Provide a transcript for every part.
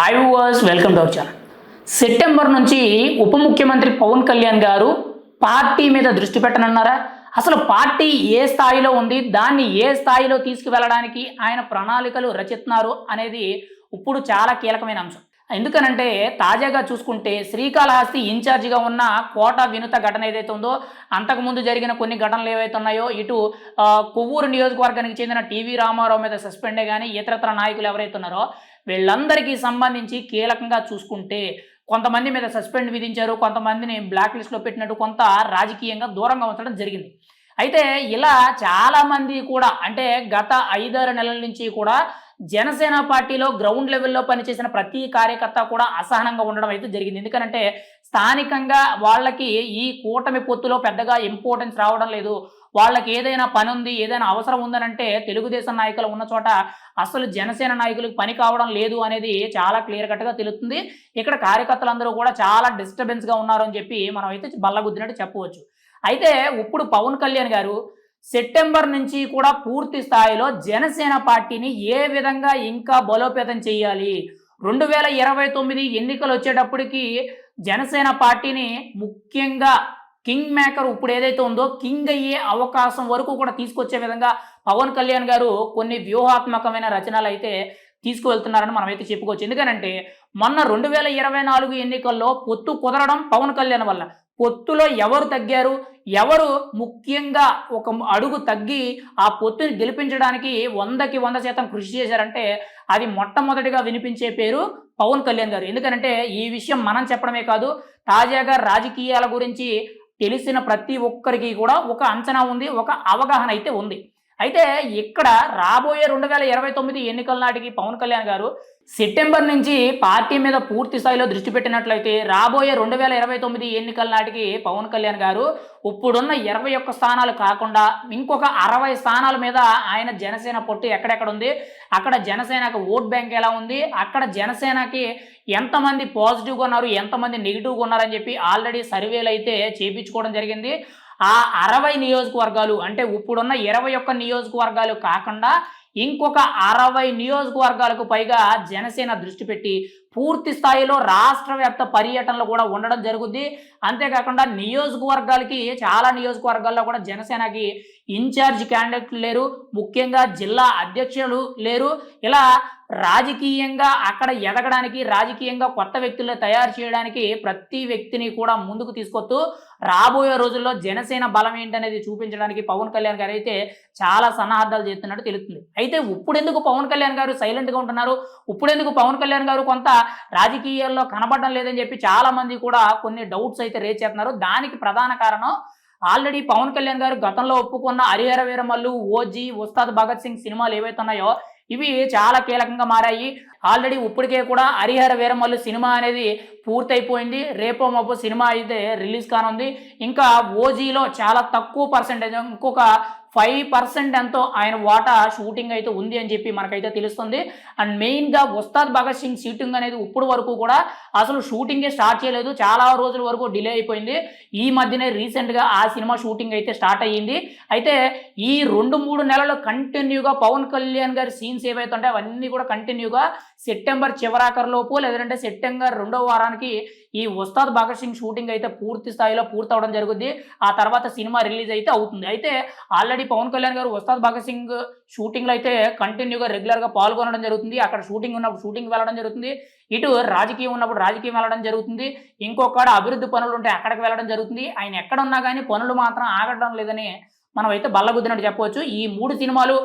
Hi was welcome to our channel September నుంచి ఉప ముఖ్యమంత్రి పవన్ కళ్యాణ్ గారు పార్టీ మీద దృష్టి పెట్టనున్నారా? అసలు పార్టీ ఏ స్థాయిలో ఉంది? దాన్ని ఏ స్థాయిలో తీసుకువెళ్ళడానికి ఆయన ప్రణాళికలు రచిస్తున్నారు అనేది ఇప్పుడు చాలా కీలకమైన అంశం. ఎందుకనంటే తాజాగా చూసుకుంటే శ్రీకాళహస్తి ఇన్ఛార్జిగా ఉన్న కోట వినుత ఘటన ఏదైతే ఉందో అంతకుముందు జరిగిన కొన్ని ఘటనలు ఏవైతే ఉన్నాయో ఇటు కొవ్వూరు నియోజకవర్గానికి చెందిన టీవీ రామారావు మీద సస్పెండే కానీ ఇతరత్ర నాయకులు ఎవరైతే ఉన్నారో వీళ్ళందరికీ సంబంధించి కీలకంగా చూసుకుంటే కొంతమంది మీద సస్పెండ్ విధించారు కొంతమందిని బ్లాక్ లిస్ట్లో పెట్టినట్టు కొంత రాజకీయంగా దూరంగా ఉంచడం జరిగింది. అయితే ఇలా చాలామంది కూడా అంటే గత ఐదారు నెలల నుంచి కూడా జనసేన పార్టీలో గ్రౌండ్ లెవెల్లో పనిచేసిన ప్రతి కార్యకర్త కూడా అసహనంగా ఉండడం అయితే జరిగింది. ఎందుకంటే స్థానికంగా వాళ్ళకి ఈ కూటమి పొత్తులో పెద్దగా ఇంపార్టెన్స్ రావడం లేదు. వాళ్ళకి ఏదైనా పని ఉంది ఏదైనా అవసరం ఉందనంటే తెలుగుదేశం నాయకులు ఉన్న చోట అసలు జనసేన నాయకులకు పని కావడం లేదు అనేది చాలా క్లియర్ కట్గా తెలుస్తుంది. ఇక్కడ కార్యకర్తలందరూ కూడా చాలా డిస్టర్బెన్స్గా ఉన్నారు అని చెప్పి మనం అయితే బల్లగుద్దినట్టు చెప్పవచ్చు. అయితే ఇప్పుడు పవన్ కళ్యాణ్ గారు సెప్టెంబర్ నుంచి కూడా పూర్తి స్థాయిలో జనసేన పార్టీని ఏ విధంగా ఇంకా బలోపేతం చేయాలి? రెండు వేల ఇరవై తొమ్మిది ఎన్నికలు వచ్చేటప్పటికి జనసేన పార్టీని ముఖ్యంగా కింగ్ మేకర్ ఇప్పుడు ఏదైతే ఉందో కింగ్ అయ్యే అవకాశం వరకు కూడా తీసుకొచ్చే విధంగా పవన్ కళ్యాణ్ గారు కొన్ని వ్యూహాత్మకమైన రచనలు అయితే తీసుకువెళ్తున్నారని మనం అయితే చెప్పుకోవచ్చు. ఎందుకనంటే మొన్న రెండు వేల ఇరవై నాలుగు ఎన్నికల్లో పొత్తు కుదరడం పవన్ కళ్యాణ్ వల్ల. పొత్తులో ఎవరు తగ్గారు? ఎవరు ముఖ్యంగా ఒక అడుగు తగ్గి ఆ పొత్తుని గెలిపించడానికి వందకి వంద శాతం కృషి చేశారంటే అది మొట్టమొదటిగా వినిపించే పేరు పవన్ కళ్యాణ్ గారు. ఎందుకంటే ఈ విషయం మనం చెప్పడమే కాదు తాజాగా రాజకీయాల గురించి తెలిసిన ప్రతి ఒక్కరికి కూడా ఒక అంచనా ఉంది ఒక అవగాహన అయితే ఉంది. అయితే ఇక్కడ రాబోయే రెండు వేల ఇరవై తొమ్మిది ఎన్నికల నాటికి పవన్ కళ్యాణ్ గారు సెప్టెంబర్ నుంచి పార్టీ మీద పూర్తి స్థాయిలో దృష్టి పెట్టినట్లయితే రాబోయే రెండు వేల ఇరవై తొమ్మిది ఎన్నికల నాటికి పవన్ కళ్యాణ్ గారు ఇప్పుడున్న ఇరవై ఒక్క స్థానాలు కాకుండా ఇంకొక అరవై స్థానాల మీద ఆయన జనసేన పొట్టు ఎక్కడెక్కడ ఉంది? అక్కడ జనసేనకు ఓట్ బ్యాంక్ ఎలా ఉంది? అక్కడ జనసేనకి ఎంతమంది పాజిటివ్గా ఉన్నారు? ఎంతమంది నెగిటివ్గా ఉన్నారని చెప్పి ఆల్రెడీ సర్వేలు అయితే చేయించుకోవడం జరిగింది. ఆ అరవై నియోజకవర్గాలు అంటే ఇప్పుడున్న ఇరవై ఒక్క నియోజకవర్గాలు కాకుండా ఇంకొక అరవై నియోజకవర్గాలకు పైగా జనసేన దృష్టి పెట్టి పూర్తి స్థాయిలో రాష్ట్ర వ్యాప్త పర్యటనలు కూడా ఉండడం జరుగుద్ది. అంతేకాకుండా నియోజకవర్గాలకి చాలా నియోజకవర్గాల్లో కూడా జనసేనకి ఇన్ఛార్జ్ క్యాండిడేట్లు లేరు. ముఖ్యంగా జిల్లా అధ్యక్షులు లేరు. ఇలా రాజకీయంగా అక్కడ ఎదగడానికి రాజకీయంగా కొత్త వ్యక్తులను తయారు చేయడానికి ప్రతి వ్యక్తిని కూడా ముందుకు తీసుకొస్తూ రాబోయే రోజుల్లో జనసేన బలం ఏంటనేది చూపించడానికి పవన్ కళ్యాణ్ గారు అయితే చాలా సన్నాహాలు చేస్తున్నట్టు తెలుస్తుంది. అయితే ఇప్పుడెందుకు పవన్ కళ్యాణ్ గారు సైలెంట్గా ఉంటున్నారు? ఇప్పుడెందుకు పవన్ కళ్యాణ్ గారు కొంత రాజకీయాల్లో కనబడడం లేదని చెప్పి చాలా మంది కూడా కొన్ని డౌట్స్ అయితే రేజ్ చేస్తున్నారు. దానికి ప్రధాన కారణం ఆల్రెడీ పవన్ కళ్యాణ్ గారు గతంలో ఒప్పుకున్న హరిహర వీరమల్లు ఓజీ ఉస్తాద్ భగత్ సింగ్ సినిమాలు ఏవైతే ఉన్నాయో ఇవి చాలా కీలకంగా మారాయి. ఆల్రెడీ ఇప్పటికే కూడా హరిహర వీరమల్లు సినిమా అనేది పూర్తయిపోయింది. రేపో మాపో సినిమా అయితే రిలీజ్ కానుంది. ఇంకా ఓజీలో చాలా తక్కువ పర్సెంటేజ్ ఇంకొక ఫైవ్ పర్సెంట్ ఎంతో ఆయన వాటా షూటింగ్ అయితే ఉంది అని చెప్పి మనకైతే తెలుస్తుంది. అండ్ మెయిన్గా ఉస్తాద్ భగత్ సింగ్ షూటింగ్ అనేది ఇప్పుడు వరకు కూడా అసలు షూటింగే స్టార్ట్ చేయలేదు. చాలా రోజుల వరకు డిలే అయిపోయింది. ఈ మధ్యనే రీసెంట్గా ఆ సినిమా షూటింగ్ అయితే స్టార్ట్ అయ్యింది. అయితే ఈ రెండు మూడు నెలలు కంటిన్యూగా పవన్ కళ్యాణ్ గారి సీన్స్ ఏవైతే ఉంటాయో అవన్నీ కూడా కంటిన్యూగా సెప్టెంబర్ చివరాఖరులోపు లేదంటే సెప్టెంబర్ రెండో వారానికి ఈ ఉస్తాద్ భగత్ సింగ్ షూటింగ్ అయితే పూర్తి స్థాయిలో పూర్తవడం జరుగుద్ది. ఆ తర్వాత సినిమా రిలీజ్ అయితే అవుతుంది. అయితే ఆల్రెడీ పవన్ కళ్యాణ్ గారు ఉస్తాద్ భగత్ సింగ్ షూటింగ్లో అయితే కంటిన్యూగా రెగ్యులర్గా పాల్గొనడం జరుగుతుంది. అక్కడ షూటింగ్ ఉన్నప్పుడు షూటింగ్ వెళ్ళడం జరుగుతుంది. ఇటు రాజకీయం ఉన్నప్పుడు రాజకీయం వెళ్ళడం జరుగుతుంది. ఇంకొకడ అభివృద్ధి పనులు ఉంటే అక్కడికి వెళ్ళడం జరుగుతుంది. ఆయన ఎక్కడ ఉన్నా కానీ పనులు మాత్రం ఆగడం లేదని మనం అయితే బల్లగుద్దినట్టు చెప్పవచ్చు. ఈ మూడు సినిమాలు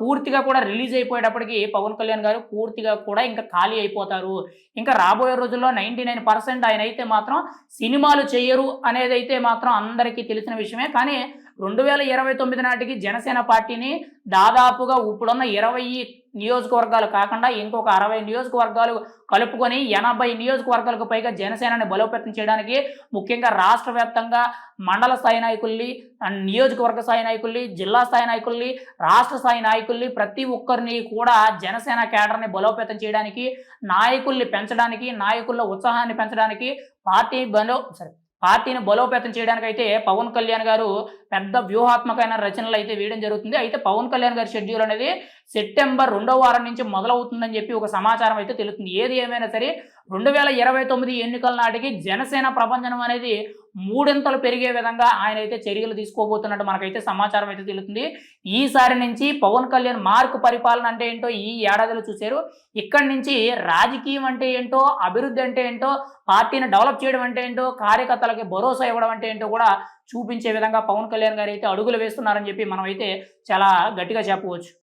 పూర్తిగా కూడా రిలీజ్ అయిపోయేటప్పటికి పవన్ కళ్యాణ్ గారు పూర్తిగా కూడా ఇంకా ఖాళీ అయిపోతారు. ఇంకా రాబోయే రోజుల్లో నైంటీ నైన్ పర్సెంట్ ఆయన అయితే మాత్రం సినిమాలు చేయరు అనేది అయితే మాత్రం అందరికీ తెలిసిన విషయమే. కానీ రెండు వేల ఇరవై తొమ్మిది నాటికి జనసేన పార్టీని దాదాపుగా ఇప్పుడున్న ఇరవై నియోజకవర్గాలు కాకుండా ఇంకొక అరవై నియోజకవర్గాలు కలుపుకొని ఎనభై నియోజకవర్గాలకు పైగా జనసేనని బలోపేతం చేయడానికి ముఖ్యంగా రాష్ట్ర వ్యాప్తంగా మండల స్థాయి నాయకుల్ని నియోజకవర్గ స్థాయి నాయకుల్ని జిల్లా స్థాయి నాయకుల్ని రాష్ట్ర స్థాయి నాయకుల్ని ప్రతి ఒక్కరిని కూడా జనసేన కేడర్ని బలోపేతం చేయడానికి నాయకుల్ని పెంచడానికి నాయకుల్లో ఉత్సాహాన్ని పెంచడానికి పార్టీ బలో సరే పార్టీని బలోపేతం చేయడానికి అయితే పవన్ కళ్యాణ్ గారు పెద్ద వ్యూహాత్మకమైన రచనలు అయితే వేయడం జరుగుతుంది. అయితే పవన్ కళ్యాణ్ గారి షెడ్యూల్ అనేది సెప్టెంబర్ రెండో వారం నుంచి మొదలవుతుందని చెప్పి ఒక సమాచారం అయితే తెలుస్తుంది. ఏది ఏమైనా సరే రెండు వేల ఇరవై తొమ్మిది ఎన్నికల నాటికి జనసేన ప్రపంచం అనేది మూడింతలు పెరిగే విధంగా ఆయన అయితే చర్యలు తీసుకోబోతున్నట్టు మనకైతే సమాచారం అయితే తెలుస్తుంది. ఈసారి నుంచి పవన్ కళ్యాణ్ మార్క్ పరిపాలన అంటే ఏంటో ఈ ఏడాదిలో చూశారు. ఇక్కడి నుంచి రాజకీయం అంటే ఏంటో అభివృద్ధి అంటే ఏంటో పార్టీని డెవలప్ చేయడం అంటే ఏంటో కార్యకర్తలకి భరోసా ఇవ్వడం అంటే ఏంటో కూడా చూపించే విధంగా పవన్ కళ్యాణ్ గారు అయితే అడుగులు వేస్తున్నారని చెప్పి మనం అయితే చాలా గట్టిగా చెప్పవచ్చు.